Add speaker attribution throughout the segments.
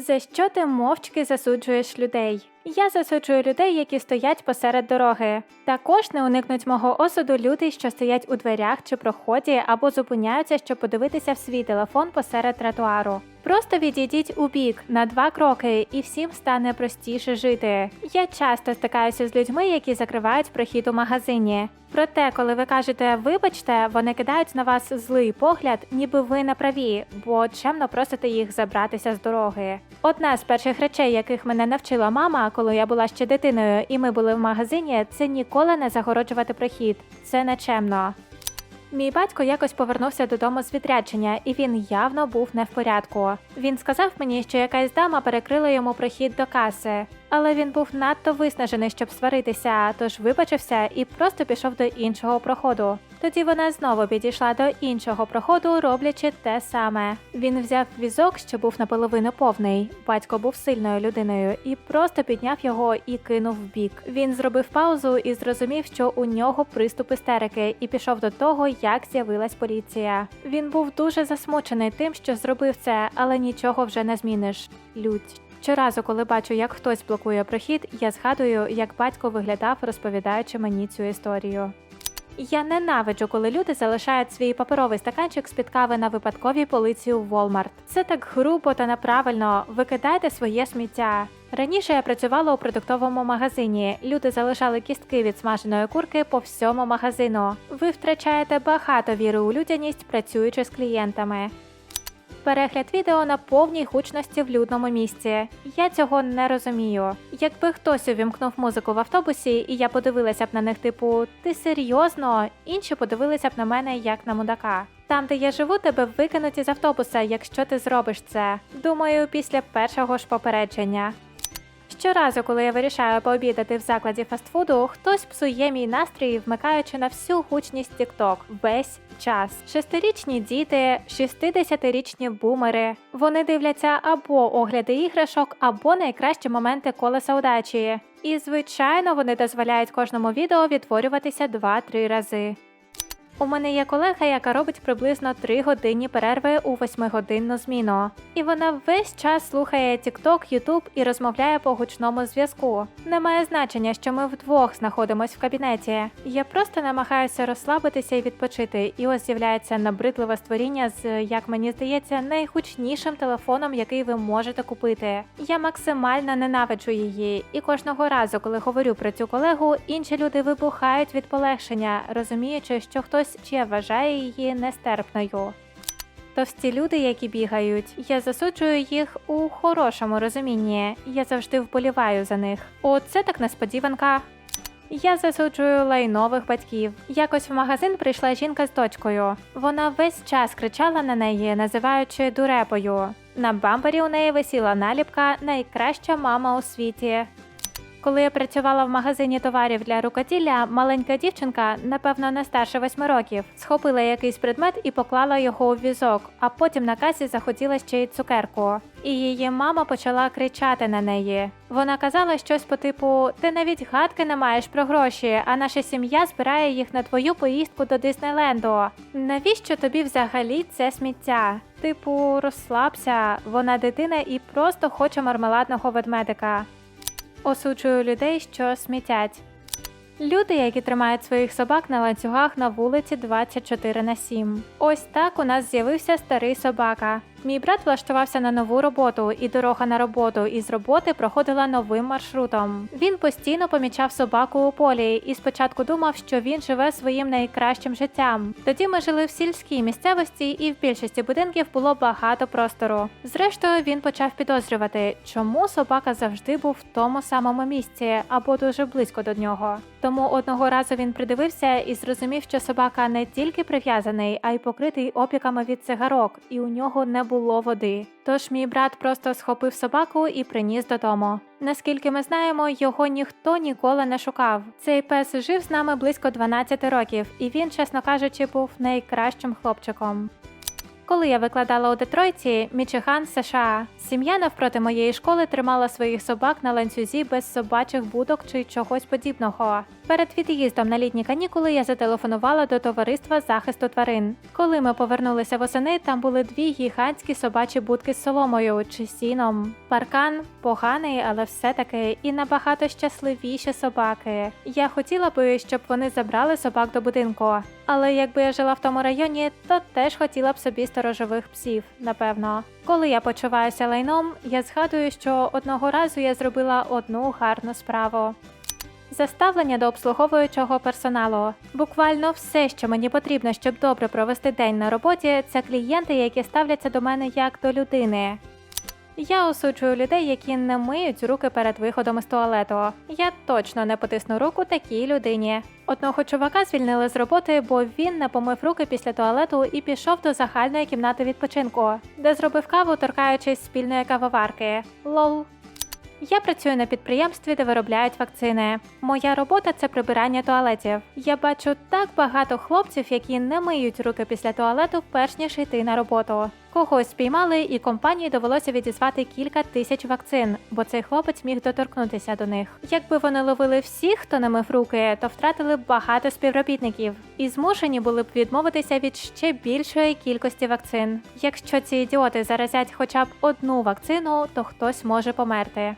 Speaker 1: За що ти мовчки засуджуєш людей? Я засуджую людей, які стоять посеред дороги. Також не уникнуть мого осуду люди, що стоять у дверях чи проході або зупиняються, щоб подивитися в свій телефон посеред тротуару. Просто відійдіть у бік на два кроки, і всім стане простіше жити. Я часто стикаюся з людьми, які закривають прохід у магазині. Проте, коли ви кажете вибачте, вони кидають на вас злий погляд, ніби ви на праві, бо чемно просите їх забратися з дороги. Одна з перших речей, яких мене навчила мама, коли я була ще дитиною, і ми були в магазині, це ніколи не загороджувати прохід. Це нечемно. Мій батько якось повернувся додому з відрядження, і він явно був не в порядку. Він сказав мені, що якась дама перекрила йому прохід до каси, але він був надто виснажений, щоб сваритися, тож вибачився і просто пішов до іншого проходу. Тоді вона знову підійшла до іншого проходу, роблячи те саме. Він взяв візок, що був наполовину повний. Батько був сильною людиною і просто підняв його і кинув в бік. Він зробив паузу і зрозумів, що у нього приступ істерики, і пішов до того, як з'явилась поліція. Він був дуже засмучений тим, що зробив це, але нічого вже не зміниш. Лють. Щоразу, коли бачу, як хтось блокує прохід, я згадую, як батько виглядав, розповідаючи мені цю історію. Я ненавиджу, коли люди залишають свій паперовий стаканчик з-під кави на випадковій полиці у Walmart. Це так грубо та неправильно. Викидайте своє сміття. Раніше я працювала у продуктовому магазині. Люди залишали кістки від смаженої курки по всьому магазину. Ви втрачаєте багато віри у людяність, працюючи з клієнтами. Перегляд відео на повній гучності в людному місці. Я цього не розумію. Якби хтось увімкнув музику в автобусі, і я подивилася б на них, типу, ти серйозно? Інші подивилися б на мене як на мудака. Там, де я живу, тебе викинуть із автобуса, якщо ти зробиш це. Думаю, після першого ж попередження. Щоразу, коли я вирішаю пообідати в закладі фастфуду, хтось псує мій настрій, вмикаючи на всю гучність TikTok весь час. Шестирічні діти, 60-річні бумери. Вони дивляться або огляди іграшок, або найкращі моменти колеса удачі. І, звичайно, вони дозволяють кожному відео відтворюватися 2-3 рази. У мене є колега, яка робить приблизно 3 годинні перерви у 8-годинну зміну. І вона весь час слухає TikTok, YouTube і розмовляє по гучному зв'язку. Немає значення, що ми вдвох знаходимось в кабінеті. Я просто намагаюся розслабитися і відпочити, і ось з'являється набридливе створіння з, як мені здається, найгучнішим телефоном, який ви можете купити. Я максимально ненавиджу її, і кожного разу, коли говорю про цю колегу, інші люди вибухають від полегшення, розуміючи, що хтось ще вважає її нестерпною. Товсті люди, які бігають, я засуджую їх у хорошому розумінні. Я завжди вболіваю за них. Оце так несподіванка. Я засуджую лайнових батьків. Якось в магазин прийшла жінка з дочкою. Вона весь час кричала на неї, називаючи дурепою. На бампері у неї висіла наліпка Найкраща мама у світі. Коли я працювала в магазині товарів для рукоділля, маленька дівчинка, напевно, не старше восьми років, схопила якийсь предмет і поклала його у візок, а потім на касі захотіла ще й цукерку. І її мама почала кричати на неї. Вона казала щось по типу: Ти навіть гадки не маєш про гроші, а наша сім'я збирає їх на твою поїздку до Диснейленду. Навіщо тобі взагалі це сміття? Типу, розслабся, вона дитина і просто хоче мармеладного ведмедика. Осуджую людей, що смітять. Люди, які тримають своїх собак на ланцюгах на вулиці 24 на 7. Ось так у нас з'явився старий собака. Мій брат влаштувався на нову роботу, і дорога на роботу із роботи проходила новим маршрутом. Він постійно помічав собаку у полі і спочатку думав, що він живе своїм найкращим життям. Тоді ми жили в сільській місцевості, і в більшості будинків було багато простору. Зрештою, він почав підозрювати, чому собака завжди був в тому самому місці або дуже близько до нього. Тому одного разу він придивився і зрозумів, що собака не тільки прив'язаний, а й покритий опіками від цигарок, і у нього не було води. Тож мій брат просто схопив собаку і приніс додому. Наскільки ми знаємо, його ніхто ніколи не шукав. Цей пес жив з нами близько 12 років, і він, чесно кажучи, був найкращим хлопчиком. Коли я викладала у Детройті, Мічиган, США, сім'я навпроти моєї школи тримала своїх собак на ланцюзі без собачих будок чи чогось подібного. Перед від'їздом на літні канікули я зателефонувала до товариства захисту тварин. Коли ми повернулися восени, там були дві гігантські собачі будки з соломою чи сіном. Паркан поганий, але все-таки і набагато щасливіші собаки. Я хотіла би, щоб вони забрали собак до будинку. Але якби я жила в тому районі, то теж хотіла б собі сторожових псів, напевно. Коли я почуваюся лайном, я згадую, що одного разу я зробила одну гарну справу. Заставлення до обслуговуючого персоналу. Буквально все, що мені потрібно, щоб добре провести день на роботі, це клієнти, які ставляться до мене як до людини. Я осуджую людей, які не миють руки перед виходом із туалету. Я точно не потисну руку такій людині. Одного чувака звільнили з роботи, бо він не помив руки після туалету і пішов до загальної кімнати відпочинку, де зробив каву, торкаючись спільної кавоварки. Лол. Я працюю на підприємстві, де виробляють вакцини. Моя робота це прибирання туалетів. Я бачу так багато хлопців, які не миють руки після туалету, перш ніж йти на роботу. Когось спіймали, і компанії довелося відізвати кілька тисяч вакцин, бо цей хлопець міг доторкнутися до них. Якби вони ловили всіх, хто не мив руки, то втратили б багато співробітників і змушені були б відмовитися від ще більшої кількості вакцин. Якщо ці ідіоти заразять хоча б одну вакцину, то хтось може померти.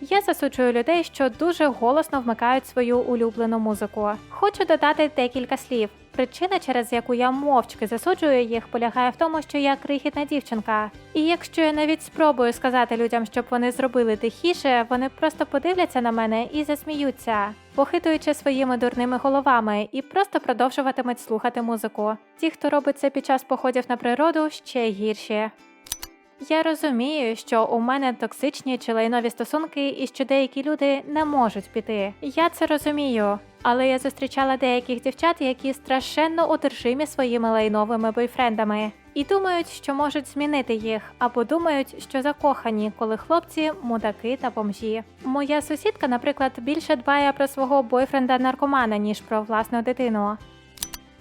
Speaker 1: Я засуджую людей, що дуже голосно вмикають свою улюблену музику. Хочу додати декілька слів. Причина, через яку я мовчки засуджую їх, полягає в тому, що я крихітна дівчинка. І якщо я навіть спробую сказати людям, щоб вони зробили тихіше, вони просто подивляться на мене і засміються, похитуючи своїми дурними головами, і просто продовжуватимуть слухати музику. Ті, хто робить це під час походів на природу, ще гірші. Я розумію, що у мене токсичні чи лайнові стосунки, і що деякі люди не можуть піти. Я це розумію. Але я зустрічала деяких дівчат, які страшенно одержимі своїми лайновими бойфрендами, і думають, що можуть змінити їх, або думають, що закохані, коли хлопці мудаки та бомжі. Моя сусідка, наприклад, більше дбає про свого бойфренда наркомана, ніж про власну дитину.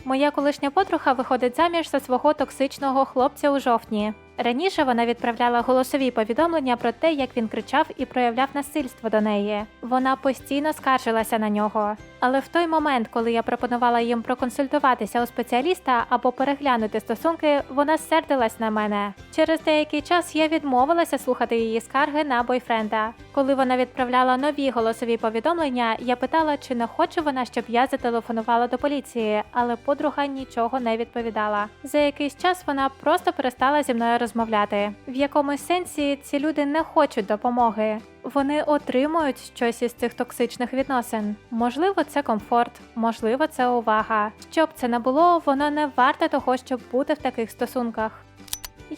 Speaker 1: Моя колишня подруга виходить заміж за свого токсичного хлопця у жовтні. Раніше вона відправляла голосові повідомлення про те, як він кричав і проявляв насильство до неї. Вона постійно скаржилася на нього. Але в той момент, коли я пропонувала їм проконсультуватися у спеціаліста або переглянути стосунки, вона сердилась на мене. Через деякий час я відмовилася слухати її скарги на бойфренда. Коли вона відправляла нові голосові повідомлення, я питала, чи не хоче вона, щоб я зателефонувала до поліції, але подруга нічого не відповідала. За якийсь час вона просто перестала зі мною розмовляти. В якомусь сенсі ці люди не хочуть допомоги. Вони отримують щось із цих токсичних відносин. Можливо, це комфорт, можливо, це увага. Щоб це не було, воно не варте того, щоб бути в таких стосунках.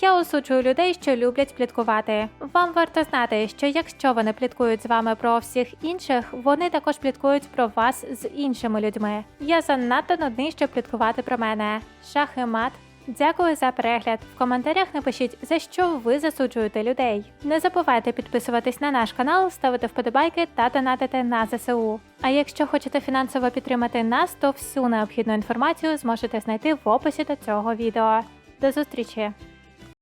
Speaker 1: Я осуджую людей, що люблять пліткувати. Вам варто знати, що якщо вони пліткують з вами про всіх інших, вони також пліткують про вас з іншими людьми. Я занадто нудний, щоб пліткувати про мене. Шах мат. Дякую за перегляд. В коментарях напишіть, за що ви засуджуєте людей. Не забувайте підписуватись на наш канал, ставити вподобайки та донатити на ЗСУ. А якщо хочете фінансово підтримати нас, то всю необхідну інформацію зможете знайти в описі до цього відео. До зустрічі!